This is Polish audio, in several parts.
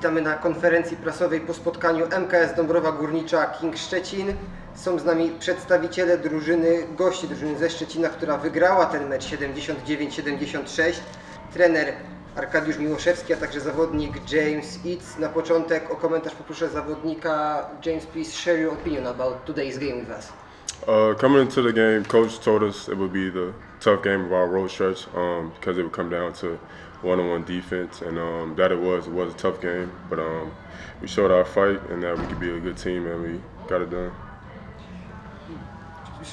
Witamy na konferencji prasowej po spotkaniu MKS Dąbrowa Górnicza King Szczecin. Są z nami przedstawiciele drużyny, gości drużyny ze Szczecina, która wygrała ten mecz 79-76. Trener Arkadiusz Miłoszewski, a także zawodnik James Eats. Na początek o komentarz poproszę zawodnika. James, please share your opinion about today's game with us. Uh, coming into the game, coach told us it would be the tough game of our road stretch um, because it would come down to one-on-one defense, and um, that it was. It was a tough game, but um, we showed our fight and that we could be a good team, and we got it done.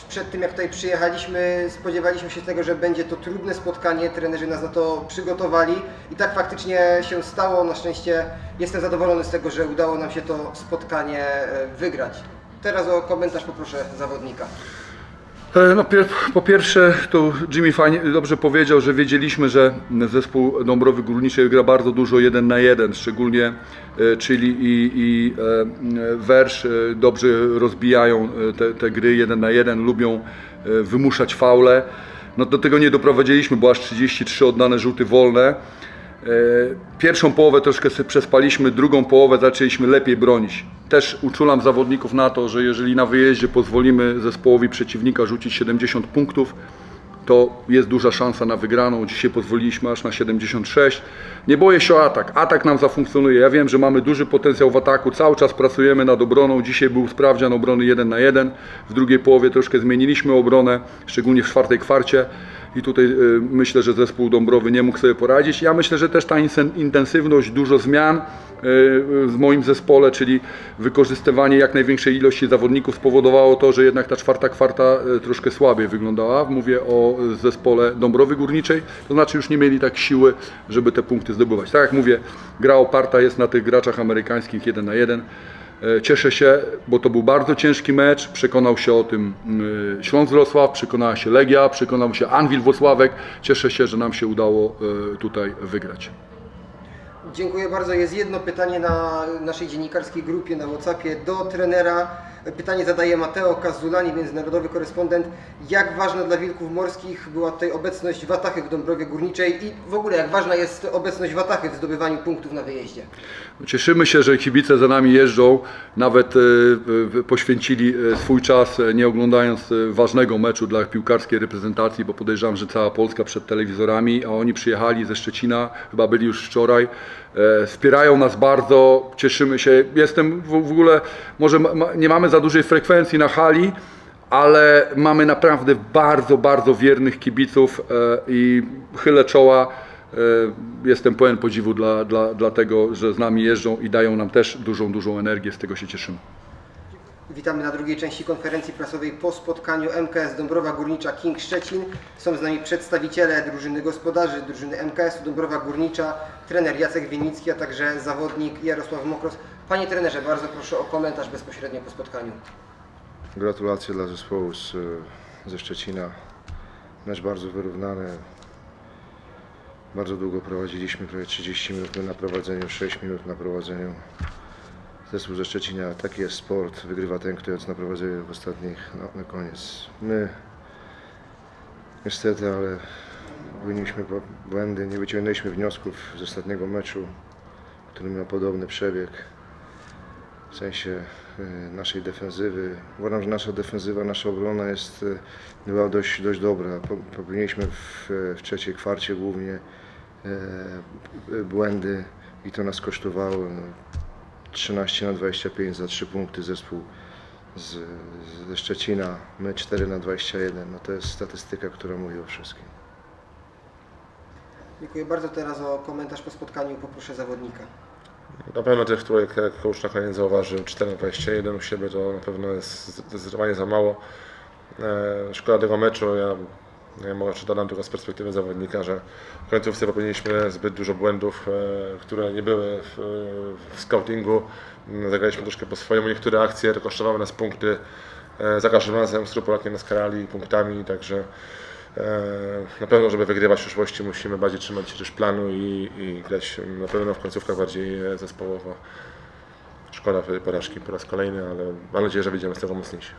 Przed tym jak tutaj przyjechaliśmy, spodziewaliśmy się tego, że będzie to trudne spotkanie. Trenerzy nas na to przygotowali i tak faktycznie się stało. Na szczęście jestem zadowolony z tego, że udało nam się to spotkanie e, wygrać. Teraz o komentarz poproszę zawodnika. E, No, po pierwsze, to Jimmy fajnie, dobrze powiedział, że wiedzieliśmy, że zespół Dąbrowy Górniczej gra bardzo dużo jeden na jeden, szczególnie e, czyli i, i e, Wersz dobrze rozbijają te, te gry jeden na jeden, lubią wymuszać faule. No, do tego nie doprowadziliśmy, bo aż 33 oddane rzuty wolne. E, Pierwszą połowę troszkę sobie przespaliśmy, drugą połowę zaczęliśmy lepiej bronić. Też uczulam zawodników na to, że jeżeli na wyjeździe pozwolimy zespołowi przeciwnika rzucić 70 punktów, to jest duża szansa na wygraną. Dzisiaj pozwoliliśmy aż na 76. Nie boję się o atak. Atak nam zafunkcjonuje. Ja wiem, że mamy duży potencjał w ataku. Cały czas pracujemy nad obroną. Dzisiaj był sprawdzian obrony 1 na 1. W drugiej połowie troszkę zmieniliśmy obronę, szczególnie w czwartej kwarcie i tutaj y, myślę, że zespół Dąbrowy nie mógł sobie poradzić. Ja myślę, że też ta intensywność, dużo zmian y, w moim zespole, czyli wykorzystywanie jak największej ilości zawodników spowodowało to, że jednak ta czwarta kwarta y, troszkę słabiej wyglądała. Mówię o zespole Dąbrowy Górniczej, to znaczy już nie mieli tak siły, żeby te punkty zdobywać. Tak jak mówię, gra oparta jest na tych graczach amerykańskich 1 na 1. Cieszę się, bo to był bardzo ciężki mecz. Przekonał się o tym y, Śląsk Wrocław, przekonała się Legia, przekonał się Anwil Włocławek. Cieszę się, że nam się udało y, tutaj wygrać. Dziękuję bardzo. Jest jedno pytanie na naszej dziennikarskiej grupie na Whatsappie do trenera. Pytanie zadaje Mateo Kazulani, międzynarodowy korespondent. Jak ważna dla Wilków Morskich była tutaj obecność Watachy w Dąbrowie Górniczej i w ogóle jak ważna jest obecność Watachy w zdobywaniu punktów na wyjeździe? Cieszymy się, że kibice za nami jeżdżą. Nawet y, poświęcili y, swój czas, y, nie oglądając ważnego meczu dla piłkarskiej reprezentacji, bo podejrzewam, że cała Polska przed telewizorami, a oni przyjechali ze Szczecina, chyba byli już wczoraj. E, Wspierają nas bardzo, cieszymy się. Jestem w ogóle, może nie mamy za dużej frekwencji na hali, ale mamy naprawdę bardzo, bardzo wiernych kibiców e, i chylę czoła. E, Jestem pełen podziwu dla, dla, dla tego, że z nami jeżdżą i dają nam też dużą, dużą energię, z tego się cieszymy. Witamy na drugiej części konferencji prasowej po spotkaniu MKS Dąbrowa Górnicza King Szczecin. Są z nami przedstawiciele drużyny gospodarzy, drużyny MKS-u Dąbrowa Górnicza, trener Jacek Wienicki, a także zawodnik Jarosław Mokros. Panie trenerze, bardzo proszę o komentarz bezpośrednio po spotkaniu. Gratulacje dla zespołu z, ze Szczecina. Mecz bardzo wyrównany. Bardzo długo prowadziliśmy, prawie 30 minut na prowadzeniu, 6 minut na prowadzeniu. Zespół ze Szczecina, taki jest sport, wygrywa ten, kto jest na prowadzeniu w ostatnich, no, na koniec. My niestety, ale popełniliśmy po- błędy, nie wyciągnęliśmy wniosków z ostatniego meczu, który miał podobny przebieg w sensie y, naszej defensywy. Uważam, że nasza defensywa, nasza obrona jest, y, była dość, dość dobra. Po- Popełniliśmy w, w trzeciej kwarcie głównie y, błędy i to nas kosztowało. No, 13 na 25 za 3 punkty zespół z, ze Szczecina, my 4 na 21. No to jest statystyka, która mówi o wszystkim. Dziękuję bardzo. Teraz o komentarz po spotkaniu poproszę zawodnika. Na pewno tych trójek, jak coach na koniec zauważył, 4 na 21 u siebie to na pewno jest zdecydowanie za mało. E, szkoda tego meczu. Ja może dodam tylko z perspektywy zawodnika, że w końcówce popełniliśmy zbyt dużo błędów, e, które nie były w, w scoutingu. Mm, Zagraliśmy troszkę po swojemu. Niektóre akcje to kosztowały nas punkty. E, za każdym razem skrupulatnie nas karali punktami, także e, na pewno, żeby wygrywać w przyszłości, musimy bardziej trzymać się też planu i, i grać na pewno w końcówkach bardziej e, zespołowo. Szkoda tej porażki po raz kolejny, ale mam nadzieję, że wyjdziemy z tego mocniejsi.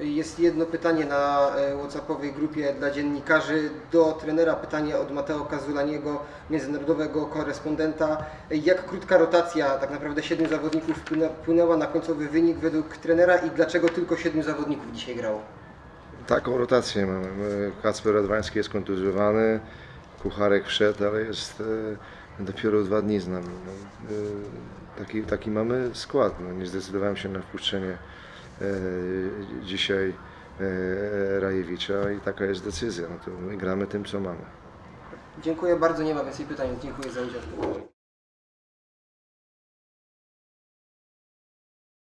Jest jedno pytanie na e, WhatsAppowej grupie dla dziennikarzy do trenera. Pytanie od Mateo Kazulaniego, międzynarodowego korespondenta. Jak krótka rotacja, tak naprawdę siedmiu zawodników wpłynę- wpłynęła na końcowy wynik według trenera i dlaczego tylko siedmiu zawodników dzisiaj grało? Taką rotację mamy. My- Kacper Radwański jest kontuzjowany, Kucharek wszedł, ale jest e, dopiero dwa dni z nami. No, e, taki, taki mamy skład. No, nie zdecydowałem się na wpuszczenie e, dzisiaj e, Rajewicza i taka jest decyzja. No to my gramy tym, co mamy. Dziękuję bardzo, nie ma więcej pytań, dziękuję za udział.